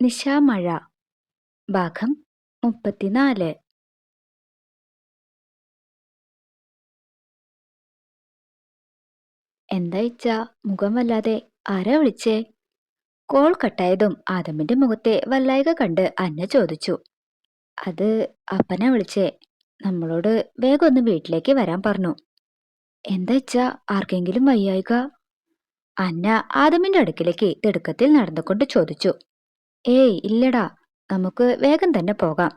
നിശാമഴ. ഭാഗം മുപ്പത്തിനാല്. എന്താ ഇച്ച? മുഖം വല്ലാതെ. ആരാ വിളിച്ചേ? കോൾ കട്ടായതും ആദമിന്റെ മുഖത്തെ വല്ലായിക കണ്ട് അന്ന ചോദിച്ചു. അത് അപ്പനെ വിളിച്ചേ. നമ്മളോട് വേഗം ഒന്ന് വീട്ടിലേക്ക് വരാൻ പറഞ്ഞു. എന്താ ഇച്ച? ആർക്കെങ്കിലും വയ്യായിക? അന്ന ആദമിന്റെ അടുക്കിലേക്ക് തിടുക്കത്തിൽ നടന്നുകൊണ്ട് ചോദിച്ചു. ഏയ് ഇല്ലടാ. നമുക്ക് വേഗം തന്നെ പോകാം.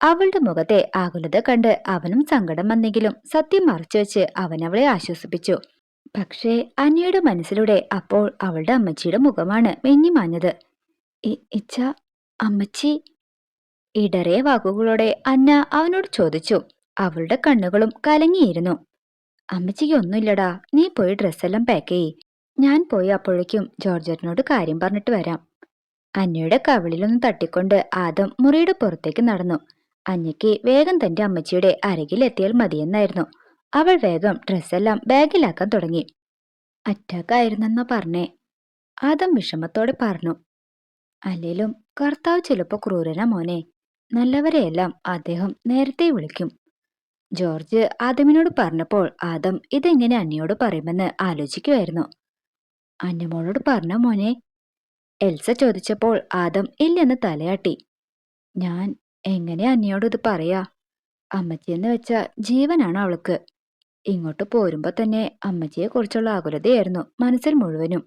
അവളുടെ മുഖത്തെ ആകുലത കണ്ട് അവനും സങ്കടം വന്നെങ്കിലും സത്യം മറച്ചുവെച്ച് അവൻ അവളെ ആശ്വസിപ്പിച്ചു. പക്ഷേ അന്നയുടെ മനസ്സിലൂടെ അപ്പോൾ അവളുടെ അമ്മച്ചിയുടെ മുഖമാണ് മെഞ്ഞി മാഞ്ഞത്. ഇച്ച അമ്മച്ചി? ഇടറിയ വാക്കുകളോടെ അന്ന അവനോട് ചോദിച്ചു. അവളുടെ കണ്ണുകളും കലങ്ങിയിരുന്നു. അമ്മച്ചിക്ക് ഒന്നുമില്ലടാ. നീ പോയി ഡ്രസ്സെല്ലാം പാക്ക് ചെയ്യ്. ഞാൻ പോയി അപ്പോഴേക്കും ജോർജറ്റിനോട് കാര്യം പറഞ്ഞിട്ട് വരാം. അന്നയുടെ കവിളിലൊന്ന് തട്ടിക്കൊണ്ട് ആദം മുറിയുടെ പുറത്തേക്ക് നടന്നു. അന്നയ്ക്ക് വേഗം തന്റെ അമ്മച്ചിയുടെ അരികിലെത്തിയാൽ മതിയെന്നായിരുന്നു. അവൾ വേഗം ഡ്രസ്സെല്ലാം ബാഗിലാക്കാൻ തുടങ്ങി. അറ്റാക്ക് ആയിരുന്നെന്നാ പറഞ്ഞേ ആദം വിഷമത്തോടെ പറഞ്ഞു. അല്ലേലും കർത്താവ് ചിലപ്പോ ക്രൂരനാ മോനെ. നല്ലവരെയെല്ലാം അദ്ദേഹം നേരത്തെ വിളിക്കും. ജോർജ് ആദമിനോട് പറഞ്ഞപ്പോൾ ആദം ഇതെങ്ങനെ അന്നയോട് പറയുമെന്ന് ആലോചിക്കുമായിരുന്നു അന്നമോളോട് പറഞ്ഞ മോനെ എൽസ ചോദിച്ചപ്പോൾ ആദം ഇല്ലെന്ന് തലയാട്ടി. ഞാൻ എങ്ങനെ അന്നയോട് ഇത് പറയാ? അമ്മച്ചിയെന്ന് വെച്ച ജീവനാണ് അവൾക്ക്. ഇങ്ങോട്ട് പോരുമ്പോ തന്നെ അമ്മച്ചിയെ കുറിച്ചുള്ള ആകുലതയായിരുന്നു മനസ്സിൽ മുഴുവനും.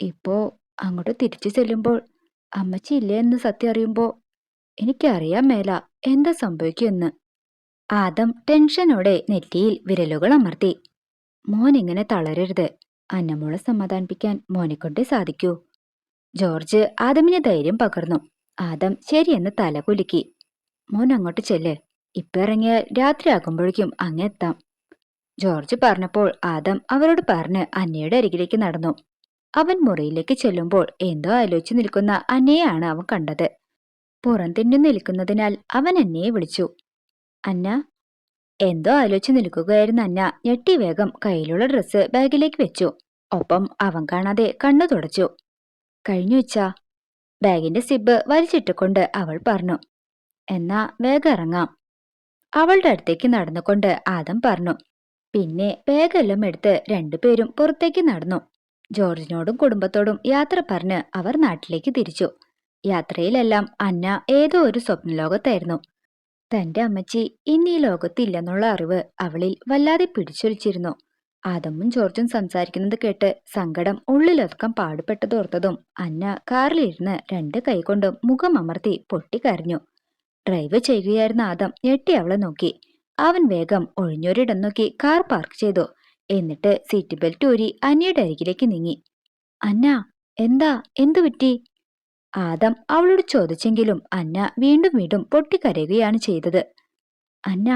ഇപ്പോ അങ്ങോട്ട് തിരിച്ചു ചെല്ലുമ്പോൾ അമ്മച്ചി ഇല്ലേ എന്ന് സത്യം അറിയുമ്പോ എനിക്കറിയാൻ മേല എന്താ സംഭവിക്കുമെന്ന് ആദം ടെൻഷനോടെ നെറ്റിയിൽ വിരലുകൾ അമർത്തി. മോൻ ഇങ്ങനെ തളരരുത്. അന്നമോളെ സമാധാനിപ്പിക്കാൻ മോനെക്കൊണ്ടേ സാധിക്കൂ. ജോർജ് ആദമിന് ധൈര്യം പകർന്നു. ആദം ശരിയെന്ന് തല കുലുക്കി. മോൻ അങ്ങോട്ട് ചെല്ല്. ഇപ്പൊ ഇറങ്ങിയാൽ രാത്രിയാകുമ്പോഴേക്കും അങ്ങെത്താം ജോർജ് പറഞ്ഞപ്പോൾ ആദം അവരോട് പറഞ്ഞ് അന്നയുടെ അരികിലേക്ക് നടന്നു. അവൻ മുറിയിലേക്ക് ചെല്ലുമ്പോൾ എന്തോ ആലോചിച്ച് നിൽക്കുന്ന അന്നയെയാണ് അവൻ കണ്ടത്. പുറം പുറംതിന്നു നിൽക്കുന്നതിനാൽ അവൻ അന്നയെ വിളിച്ചു. അന്ന? എന്തോ ആലോചിച്ച് നിൽക്കുകയായിരുന്ന അന്ന. ഞെട്ടി വേഗം കയ്യിലുള്ള ഡ്രസ്സ് ബാഗിലേക്ക് വെച്ചു. ഒപ്പം അവൻ കാണാതെ കണ്ണു തുടച്ചു. കഴിഞ്ഞു വെച്ചാ. ബാഗിന്റെ സിബ് വലിച്ചിട്ടുകൊണ്ട് അവൾ പറഞ്ഞു. എന്നാ വേഗം ഇറങ്ങാം. അവളുടെ അടുത്തേക്ക് നടന്നുകൊണ്ട് ആദം പറഞ്ഞു. പിന്നെ ബാഗെല്ലാം എടുത്ത് രണ്ടുപേരും പുറത്തേക്ക് നടന്നു. ജോർജിനോടും കുടുംബത്തോടും യാത്ര പറഞ്ഞ് അവർ നാട്ടിലേക്ക് തിരിച്ചു. യാത്രയിലെല്ലാം അന്ന ഏതോ ഒരു സ്വപ്നലോകത്തായിരുന്നു. തന്റെ അമ്മച്ചി ഇന്ന് ലോകത്തില്ലെന്നുള്ള അറിവ് അവളിൽ വല്ലാതെ പിടിച്ചൊലിച്ചിരുന്നു. ആദമും ജോർജും സംസാരിക്കുന്നത് കേട്ട് സങ്കടം ഉള്ളിലൊതുക്കം പാടുപെട്ടതോർത്തതും അന്ന കാറിലിരുന്ന് രണ്ട് കൈകൊണ്ടും മുഖം അമർത്തി പൊട്ടിക്കരഞ്ഞു. ഡ്രൈവ് ചെയ്യുകയായിരുന്ന ആദം ഞെട്ടി അവളെ നോക്കി. അവൻ വേഗം ഒഴിഞ്ഞൊരിടം നോക്കി കാർ പാർക്ക് ചെയ്തു. എന്നിട്ട് സീറ്റ് ബെൽറ്റ് ഊരി അന്നയുടെ അരികിലേക്ക് നീങ്ങി. അന്ന എന്താ? എന്തു പറ്റി? ആദം അവളോട് ചോദിച്ചെങ്കിലും അന്ന വീണ്ടും വീണ്ടും പൊട്ടിക്കരയുകയാണ് ചെയ്തത്. അന്ന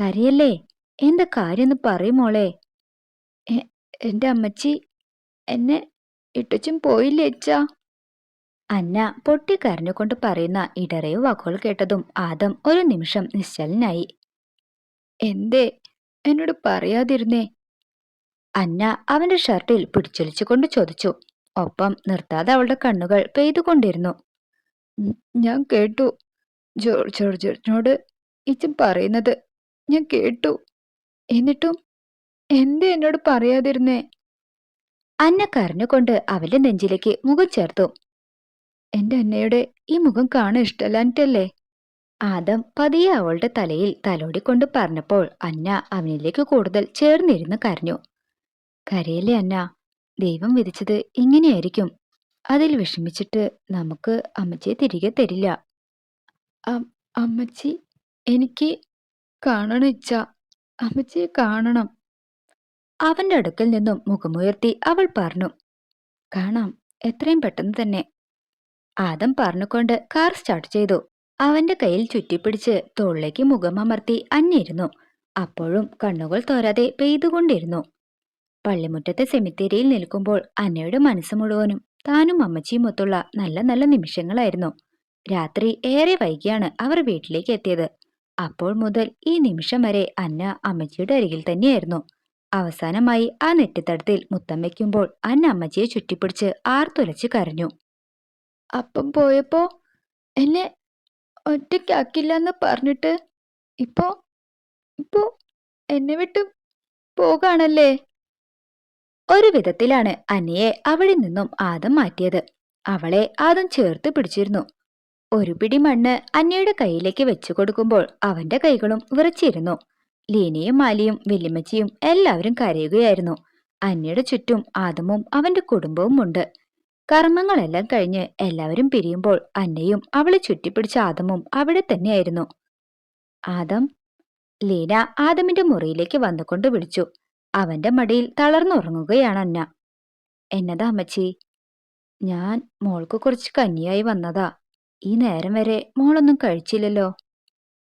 കരയല്ലേ? എന്താ കാര്യമെന്ന് പറയുമോളെ "എ- എന്റെ അമ്മച്ചി എന്നെ ഇട്ടച്ചും പോയില്ലേ അച്ഛാ? അന്ന പൊട്ടിക്കരഞ്ഞുകൊണ്ട് പറയുന്ന ഇടറയു വാക്കുകൾ കേട്ടതും ആദം ഒരു നിമിഷം നിശ്ചലനായി. എന്തേ? എന്നോട് പറയാതിരുന്നേ? അന്ന അവന്റെ ഷർട്ടിൽ പിടിച്ചൊലിച്ചുകൊണ്ട് ചോദിച്ചു. ഒപ്പം നിർത്താതെ അവളുടെ കണ്ണുകൾ പെയ്തുകൊണ്ടിരുന്നു. ഞാൻ കേട്ടു. ജോർജ് ജോർജിനോട് ഇച്ചും പറയുന്നത് ഞാൻ കേട്ടു. എന്നിട്ടും എന്തേ എന്നോട് പറയാതിരുന്നേ? അന്ന കരഞ്ഞുകൊണ്ട് അവന്റെ നെഞ്ചിലേക്ക് മുഖം ചേർത്തു. എന്റെ അന്നയുടെ ഈ മുഖം കാണാൻ ഇഷ്ടല്ലാഞ്ഞിട്ടല്ലേ ആദം പതിയെ അവളുടെ തലയിൽ തലോടിക്കൊണ്ട് പറഞ്ഞപ്പോൾ അന്ന അവനിലേക്ക് കൂടുതൽ ചേർന്നിരുന്ന് കരഞ്ഞു. കരയിലെ അന്ന? ദൈവം വിധിച്ചത് ഇങ്ങനെയായിരിക്കും. അതിൽ വിഷമിച്ചിട്ട് നമുക്ക് അമ്മച്ചിയെ തിരികെ തരില്ല. അമ്മച്ചി എനിക്ക് കാണണം ഇച്ച അമ്മച്ചിയെ കാണണം. അവന്റെ അടുക്കൽ നിന്നും മുഖമുയർത്തി അവൾ പറഞ്ഞു കാണാം എത്രയും പെട്ടെന്ന് തന്നെ. ആദം പറഞ്ഞുകൊണ്ട് കാർ സ്റ്റാർട്ട് ചെയ്തു. അവന്റെ കയ്യിൽ ചുറ്റിപ്പിടിച്ച് തോളിലേക്ക് മുഖമമർത്തി അന്നിരുന്നു അപ്പോഴും കണ്ണുകൾ തോരാതെ പെയ്തുകൊണ്ടിരുന്നു. പള്ളിമുറ്റത്തെ സെമിത്തേരിയിൽ നിൽക്കുമ്പോൾ അന്നയുടെ മനസ്സ് മുഴുവനും താനും അമ്മച്ചിയും ഒത്തുള്ള നല്ല നല്ല നിമിഷങ്ങളായിരുന്നു. രാത്രി ഏറെ വൈകിയാണ് അവർ വീട്ടിലേക്ക് എത്തിയത്. അപ്പോൾ മുതൽ ഈ നിമിഷം വരെ അന്ന അമ്മച്ചിയുടെ അരികിൽ തന്നെയായിരുന്നു. അവസാനമായി ആ നെറ്റിത്തടത്തിൽ മുത്തം വയ്ക്കുമ്പോൾ അന്നമ്മച്ചിയെ ചുറ്റിപ്പിടിച്ച് ആർത്തുലച്ച് കരഞ്ഞു. അപ്പം പോയപ്പോ എന്നെ ഒറ്റയ്ക്കാക്കില്ലെന്ന് പറഞ്ഞിട്ട് ഇപ്പോ ഇപ്പോ എന്നെ വിട്ട് പോകാണല്ലേ? ഒരു വിധത്തിലാണ് അന്നയെ അവിടെ നിന്നും ആദം മാറ്റിയത്. അവളെ ആദം ചേർത്ത് പിടിച്ചിരുന്നു. ഒരു പിടി മണ്ണ് അന്നയുടെ കയ്യിലേക്ക് വെച്ചു കൊടുക്കുമ്പോൾ അവന്റെ കൈകളും വിറച്ചിരുന്നു. ലീനയും മാലിയും വെല്ലിമച്ചിയും എല്ലാവരും കരയുകയായിരുന്നു. അന്നയുടെ ചുറ്റും ആദമും അവന്റെ കുടുംബവും ഉണ്ട്. കർമ്മങ്ങളെല്ലാം കഴിഞ്ഞ് എല്ലാവരും പിരിയുമ്പോൾ അന്നയും അവളെ ചുറ്റിപ്പിടിച്ച ആദമും അവിടെ തന്നെയായിരുന്നു. ആദം ലീന ആദമിന്റെ മുറിയിലേക്ക് വന്നുകൊണ്ട് വിളിച്ചു. അവന്റെ മടിയിൽ തളർന്നുറങ്ങുകയാണ് അന്ന. എന്നതാ അമ്മച്ചി? ഞാൻ മോൾക്ക് കുറച്ച് കന്നിയായി വന്നതാ. ഈ നേരം വരെ മോളൊന്നും കഴിച്ചില്ലല്ലോ.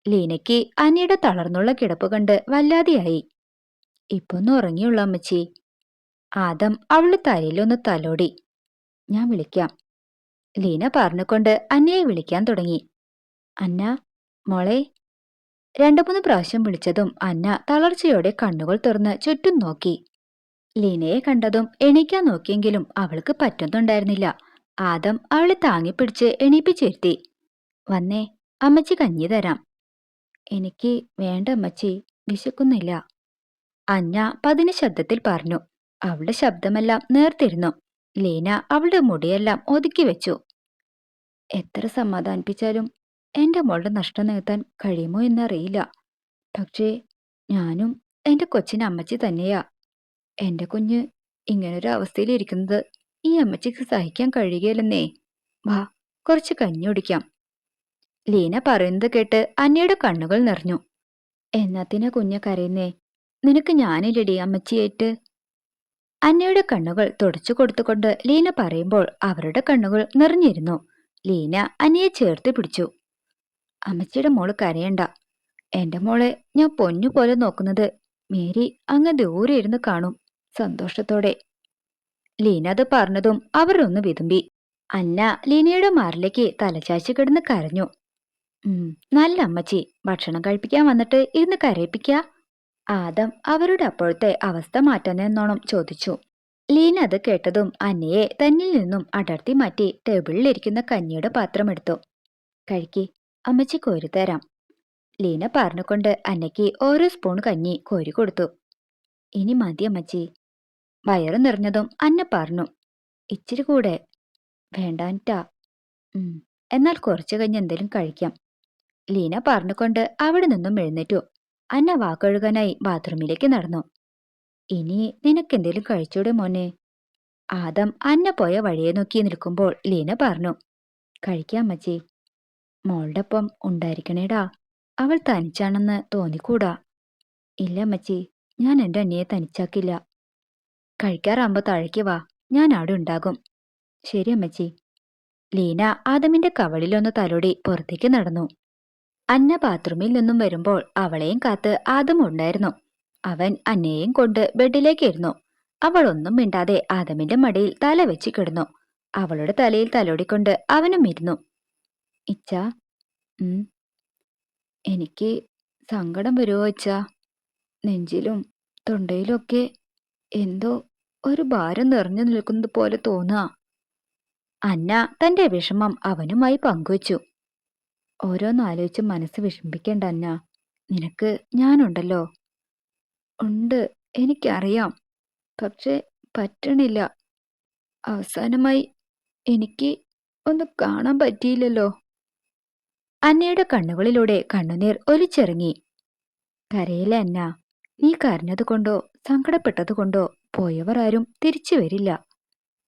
ലീനയ്ക്ക് അനിയുടെ തളർന്നുള്ള കിടപ്പ് കണ്ട് വല്ലാതെയായി. ഇപ്പൊന്ന് ഉറങ്ങിയുള്ള അമ്മച്ചി. ആദം അവൾ തലയിലൊന്ന് തലോടി. ഞാൻ വിളിക്കാം. ലീന പറഞ്ഞുകൊണ്ട് അന്നയെ വിളിക്കാൻ തുടങ്ങി. അന്ന മോളെ. രണ്ടു മൂന്ന് പ്രാവശ്യം വിളിച്ചതും അന്ന തളർച്ചയോടെ കണ്ണുകൾ തുറന്ന് ചുറ്റും നോക്കി. ലീനയെ കണ്ടതും എണീക്കാൻ നോക്കിയെങ്കിലും അവൾക്ക് പറ്റുന്നുണ്ടായിരുന്നില്ല. ആദം അവളെ താങ്ങിപ്പിടിച്ച് എണീപ്പിച്ചിരുത്തി. വന്നേ അമ്മച്ചി കഞ്ഞി തരാം. എനിക്ക് വേണ്ട അമ്മച്ചി വിശക്കുന്നില്ല. അന്ന പതിന് ശബ്ദത്തിൽ പറഞ്ഞു. അവളുടെ ശബ്ദമെല്ലാം നേർത്തിരുന്നു. ലീന അവളുടെ മുടിയെല്ലാം ഒതുക്കി വെച്ചു. എത്ര സമാധാനിപ്പിച്ചാലും എന്റെ മോളുടെ നഷ്ടം നികത്താൻ കഴിയുമോ എന്നറിയില്ല. പക്ഷേ ഞാനും എന്റെ കൊച്ചിന് അമ്മച്ചി തന്നെയാ. എന്റെ കുഞ്ഞ് ഇങ്ങനൊരു അവസ്ഥയിലിരിക്കുന്നത് ഈ അമ്മച്ചിക്ക് സഹിക്കാൻ കഴിയുകയില്ലെന്നേ. വാ കുറച്ച് കഞ്ഞി കുടിക്കാം. ലീന പറയുന്നത് കേട്ട് അന്നയുടെ കണ്ണുകൾ നിറഞ്ഞു. എന്നാത്തിനാ കുഞ്ഞ കരയുന്നേ? നിനക്ക് ഞാനില്ലടി അമ്മച്ചിയേറ്റ്. അന്നയുടെ കണ്ണുകൾ തുടച്ചു കൊടുത്തുകൊണ്ട് ലീന പറയുമ്പോൾ അവരുടെ കണ്ണുകൾ നിറഞ്ഞിരുന്നു. ലീന അന്നയെ ചേർത്ത് പിടിച്ചു. അമ്മച്ചിയുടെ മോൾ കരയണ്ട. എന്റെ മോളെ ഞാൻ പൊന്നു പോലെ നോക്കുന്നത് മേരി അങ്ങ് ദൂരെ ഇരുന്ന് കാണും. സന്തോഷത്തോടെ. ലീന അത് പറഞ്ഞതും അവരൊന്ന് വിതുമ്പി. അന്ന ലീനയുടെ മാറിലേക്ക് തലചാച്ചു കിടന്ന് കരഞ്ഞു. നല്ല അമ്മച്ചി. ഭക്ഷണം കഴിപ്പിക്കാൻ വന്നിട്ട് ഇരുന്ന് കരയിപ്പിക്ക. ആദം അവരുടെ അപ്പോഴത്തെ അവസ്ഥ മാറ്റാനെന്നോണം ചോദിച്ചു. ലീന അത് കേട്ടതും അന്നയെ തന്നിൽ നിന്നും അടർത്തി മാറ്റി ടേബിളിലിരിക്കുന്ന കന്നിയുടെ പാത്രം എടുത്തു. കഴിക്കി അമ്മച്ചി കോരി തരാം. ലീന പറഞ്ഞുകൊണ്ട് അന്നയ്ക്ക് ഓരോ സ്പൂൺ കഞ്ഞി കോരി കൊടുത്തു. ഇനി മതി അമ്മച്ചി. വയറ് നിറഞ്ഞതും അന്ന പറഞ്ഞു ഇച്ചിരി കൂടെ. വേണ്ടാന്റാ ഉം എന്നാൽ കുറച്ച് കഴിഞ്ഞ് എന്തെങ്കിലും കഴിക്കാം. ലീന പറഞ്ഞുകൊണ്ട് അവിടെ നിന്നും എഴുന്നേറ്റു. അന്ന വാക്കൊഴുകാനായി ബാത്റൂമിലേക്ക് നടന്നു. ഇനി നിനക്കെന്തേലും കഴിച്ചൂടെ മോനെ? ആദം അന്ന പോയ വഴിയെ നോക്കി നിൽക്കുമ്പോൾ ലീന പറഞ്ഞു കഴിക്കാം അമ്മച്ചി. മോളുടെ ഒപ്പം ഉണ്ടായിരിക്കണേടാ. അവൾ തനിച്ചാണെന്ന് തോന്നിക്കൂടാ. ഇല്ല അമ്മച്ചി ഞാൻ എന്റെ അന്നയെ തനിച്ചാക്കില്ല. കഴിക്കാറാകുമ്പോ താഴേക്ക് വാ. ഞാൻ അവിടെ ഉണ്ടാകും. ശരി അമ്മച്ചി. ലീന ആദമിന്റെ കവളിലൊന്ന് തലോടി പുറത്തേക്ക് നടന്നു. അന്ന ബാത്റൂമിൽ നിന്നും വരുമ്പോൾ അവളെയും കാത്ത് ആദം ഉണ്ടായിരുന്നു. അവൻ അന്നയെയും കൊണ്ട് ബെഡിലേക്ക് ഇരുന്നു. അവൾ ഒന്നും മിണ്ടാതെ ആദമിന്റെ മടിയിൽ തല വെച്ച് കിടന്നു. അവളുടെ തലയിൽ തലോടിക്കൊണ്ട് അവനും ഇരുന്നു. ഇച്ച എനിക്ക് സങ്കടം വരുമോ ഇച്ച നെഞ്ചിലും തൊണ്ടയിലൊക്കെ എന്തോ ഒരു ഭാരം നിറഞ്ഞു നിൽക്കുന്നത് പോലെ തോന്നുക. അന്ന തന്റെ വിഷമം അവനുമായി പങ്കുവച്ചു. ഓരോന്നാലോചിച്ച് മനസ്സ് വിഷമിപ്പിക്കേണ്ട അന്ന. നിനക്ക് ഞാനുണ്ടല്ലോ. ഉണ്ട് എനിക്കറിയാം. പക്ഷെ പറ്റണില്ല. അവസാനമായി എനിക്ക് ഒന്ന് കാണാൻ പറ്റിയില്ലല്ലോ. അന്നയുടെ കണ്ണുകളിലൂടെ കണ്ണുനീർ ഒലിച്ചിറങ്ങി. കരയിലെ അന്ന? നീ കരഞ്ഞതുകൊണ്ടോ സങ്കടപ്പെട്ടതുകൊണ്ടോ സങ്കടപ്പെട്ടത് കൊണ്ടോ പോയവർ ആരും തിരിച്ചു വരില്ല.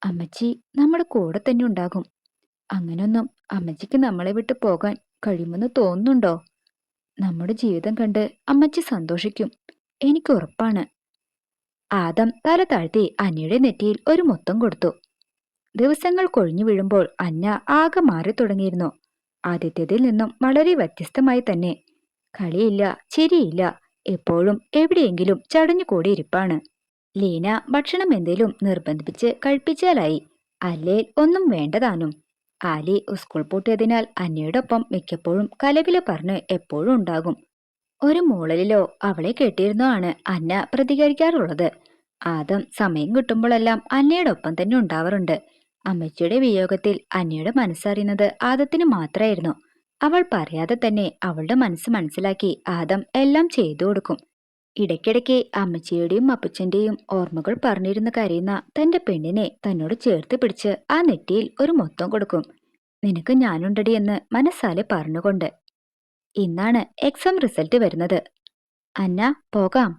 അമ്മച്ചി നമ്മുടെ കൂടെ തന്നെ ഉണ്ടാകും. അങ്ങനൊന്നും അമ്മച്ചിക്ക് നമ്മളെ വിട്ട് പോകാൻ കഴിയുമെന്ന് തോന്നുന്നുണ്ടോ? നമ്മുടെ ജീവിതം കണ്ട് അമ്മച്ചി സന്തോഷിക്കും. എനിക്ക് ഉറപ്പാണ്. ആദം തല താഴ്ത്തി അന്നയുടെ നെറ്റിയിൽ ഒരു മൊത്തം കൊടുത്തു. ദിവസങ്ങൾ കൊഴിഞ്ഞു വീഴുമ്പോൾ അന്ന ആകെ മാറി തുടങ്ങിയിരുന്നു. ആദ്യത്തേതിൽ നിന്നും വളരെ വ്യത്യസ്തമായി തന്നെ. കളിയില്ല ചിരിയില്ല എപ്പോഴും എവിടെയെങ്കിലും ചടഞ്ഞുകൂടി ഇരിപ്പാണ്. ലീന ഭക്ഷണം എന്തേലും നിർബന്ധിപ്പിച്ച് കഴിപ്പിച്ചാലായി. അല്ലേൽ ഒന്നും വേണ്ടതാനും. ആലി സ്കൂൾ പൂട്ടിയതിനാൽ അന്നയോടൊപ്പം മിക്കപ്പോഴും കലവില പറഞ്ഞ് എപ്പോഴും ഉണ്ടാകും. ഒരു മൂളലിലോ അവളെ കേട്ടിരുന്നോ ആണ് അന്ന പ്രതികരിക്കാറുള്ളത്. ആദം സമയം കിട്ടുമ്പോഴെല്ലാം അന്നയോടൊപ്പം തന്നെ ഉണ്ടാവാറുണ്ട്. അമ്മച്ചിയുടെ വിയോഗത്തിൽ അന്നയുടെ മനസ്സറിയുന്നത് ആദത്തിന് മാത്രമായിരുന്നു അവൾ പറയാതെ തന്നെ അവളുടെ മനസ്സ് മനസ്സിലാക്കി ആദം എല്ലാം ചെയ്തു കൊടുക്കും. ഇടയ്ക്കിടയ്ക്ക് അമ്മച്ചിയുടെയും അപ്പച്ചന്റെയും ഓർമ്മകൾ പറഞ്ഞിരുന്ന് കരയുന്ന തന്റെ പെണ്ണിനെ തന്നോട് ചേർത്ത് പിടിച്ച് ആ നെറ്റിയിൽ ഒരു മൊത്തം കൊടുക്കും. നിനക്ക് ഞാനുണ്ടടി എന്ന് മനസ്സാലെ പറഞ്ഞുകൊണ്ട്. ഇന്നാണ് എക്സാം റിസൾട്ട് വരുന്നത്. അന്ന പോകാം.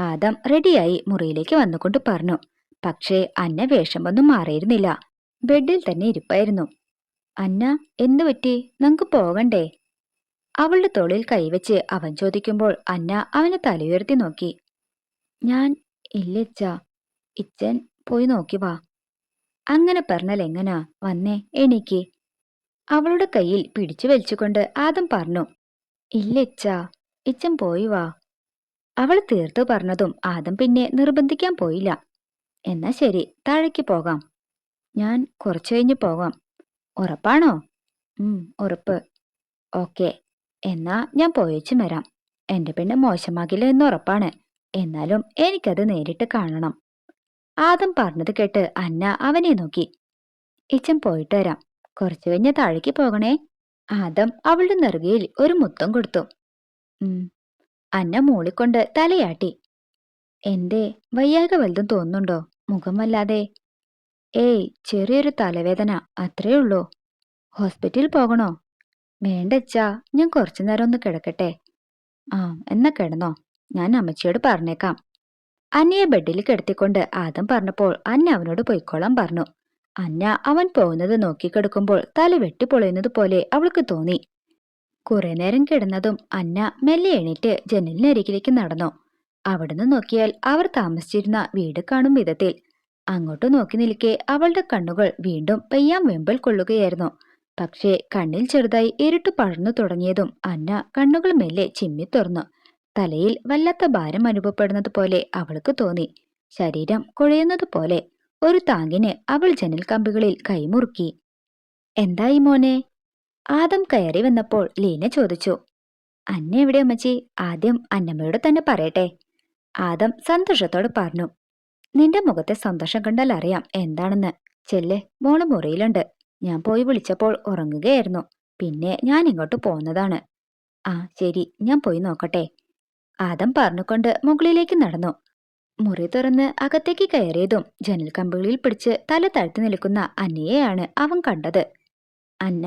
ആദം റെഡിയായി മുറിയിലേക്ക് വന്നുകൊണ്ട് പറഞ്ഞു. പക്ഷേ അന്ന വേഷമൊന്നും മാറിയിരുന്നില്ല. ബെഡിൽ തന്നെ ഇരിപ്പായിരുന്നു. അന്ന എന്തു പറ്റി നമുക്ക് പോകണ്ടേ? അവളുടെ തോളിൽ കൈവച്ച് അവൻ ചോദിക്കുമ്പോൾ അന്ന അവനെ തലയുയർത്തി നോക്കി. ഞാൻ ഇല്ലച്ച ഇച്ചൻ പോയി നോക്കി വാ. അങ്ങനെ പറഞ്ഞാൽ എങ്ങനാ വന്നേ എനിക്ക് അവളുടെ കയ്യിൽ പിടിച്ചു വലിച്ചുകൊണ്ട് ആദം പറഞ്ഞു ഇല്ലച്ച ഇച്ചൻ പോയി വാ. അവൾ തീർത്തു പറഞ്ഞതും ആദം പിന്നെ നിർബന്ധിക്കാൻ പോയില്ല. എന്നാ ശരി താഴേക്ക് പോകാം. ഞാൻ കുറച്ചു കഴിഞ്ഞ് പോകാം. ഉറപ്പാണോ? ഉം ഉറപ്പ്. ഓക്കെ. എന്നാ ഞാൻ പോയേച്ചും വരാം. എന്റെ പെണ്ണ് മോശമാകില്ല എന്ന് ഉറപ്പാണ് എന്നാലും എനിക്കത് നേരിട്ട് കാണണം. ആദം പറഞ്ഞത് കേട്ട് അന്ന അവനെ നോക്കി. ഇച്ചൻ പോയിട്ട് വരാം. കുറച്ചു കഴിഞ്ഞ് താഴേക്ക് പോകണേ. ആദം അവളുടെ നെറുകയിൽ ഒരു മുത്തം കൊടുത്തു. അന്ന മൂളിക്കൊണ്ട് തലയാട്ടി. എന്തേ വയ്യാക വലുതും തോന്നുന്നുണ്ടോ? മുഖം വല്ലാതെ. ഏയ് ചെറിയൊരു തലവേദന അത്രേ ഉള്ളൂ. ഹോസ്പിറ്റലിൽ പോകണോ? വേണ്ടച്ചാ ഞാൻ കുറച്ചു നേരം ഒന്ന് കിടക്കട്ടെ. ആ എന്നാ കിടന്നോ. ഞാൻ അമ്മച്ചിയോട് പറഞ്ഞേക്കാം. അന്നയെ ബെഡിൽ കിടത്തിക്കൊണ്ട് ആദം പറഞ്ഞപ്പോൾ അന്ന അവനോട് പൊയ്ക്കോളാൻ പറഞ്ഞു. അന്ന അവൻ പോകുന്നത് നോക്കിക്കിടക്കുമ്പോൾ തല വെട്ടിപ്പൊളയുന്നത് പോലെ അവൾക്ക് തോന്നി. കുറെ നേരം കിടന്നതും അന്ന മെല്ലെ എണീറ്റ് ജനലിനരികിലേക്ക് നടന്നു. അവിടുന്ന് നോക്കിയാൽ അവർ താമസിച്ചിരുന്ന വീട് കാണും വിധത്തിൽ. അങ്ങോട്ട് നോക്കി നിൽക്കെ അവളുടെ കണ്ണുകൾ വീണ്ടും പെയ്യാൻ വെമ്പൽ കൊള്ളുകയായിരുന്നു. പക്ഷേ കണ്ണിൽ ചെറുതായി ഇരുട്ട് പടർന്നു തുടങ്ങിയതും അന്ന കണ്ണുകൾ മെല്ലെ ചിമ്മി തുറന്നു. തലയിൽ വല്ലാത്ത ഭാരം അനുഭവപ്പെടുന്നത് പോലെ അവൾക്ക് തോന്നി. ശരീരം കുഴയുന്നത് പോലെ ഒരു താങ്ങിന് അവൾ ജനൽ കമ്പികളിൽ കൈമുറുക്കി. എന്തായി മോനെ? ആദം കയറി വന്നപ്പോൾ ലീന ചോദിച്ചു. അന്ന എവിടെ അമ്മച്ചി? ആദ്യം അന്നമ്മയോട് തന്നെ പറയട്ടെ. ആദം സന്തോഷത്തോട് പറഞ്ഞു. നിന്റെ മുഖത്തെ സന്തോഷം കണ്ടാൽ അറിയാം എന്താണെന്ന്. ചെല്ലെ മോൾ മുറിയിലുണ്ട്. ഞാൻ പോയി വിളിച്ചപ്പോൾ ഉറങ്ങുകയായിരുന്നു. പിന്നെ ഞാൻ ഇങ്ങോട്ട് പോന്നതാണ്. ആ ശരി ഞാൻ പോയി നോക്കട്ടെ. ആദം പറഞ്ഞുകൊണ്ട് മുകളിലേക്ക് നടന്നു. മുറി തുറന്ന് അകത്തേക്ക് കയറിയതും ജനൽ കമ്പികളിൽ പിടിച്ച് തല താഴ്ത്തി നിൽക്കുന്ന അന്നയെയാണ് അവൻ കണ്ടത്. അന്ന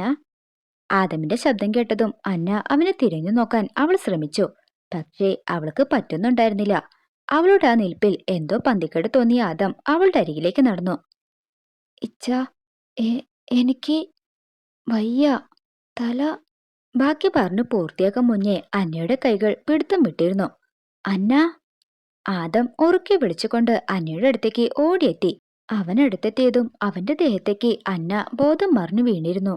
ആദമിന്റെ ശബ്ദം കേട്ടതും അന്ന അവനെ തിരിഞ്ഞു നോക്കാൻ അവൾ ശ്രമിച്ചു. പക്ഷേ അവൾക്ക് പറ്റുന്നുണ്ടായിരുന്നില്ല. അവളുടെ ആ നിൽപ്പിൽ എന്തോ പന്തിക്കേട് തോന്നിയ ആദം അവളുടെ അരികിലേക്ക് നടന്നു. ഇച്ച എനിക്ക് വയ്യ. തല. ബാക്കി പറഞ്ഞു പൂർത്തിയാക്കാൻ മുന്നേ അന്നയുടെ കൈകൾ പിടുത്തം വിട്ടിരുന്നു. അന്ന? ആദം ഉറുക്കി വിളിച്ചുകൊണ്ട് അന്നയുടെ അടുത്തേക്ക് ഓടിയെത്തി. അവനടുത്തെത്തിയതും അവന്റെ ദേഹത്തേക്ക് അന്ന ബോധം മറിഞ്ഞു വീണിരുന്നു.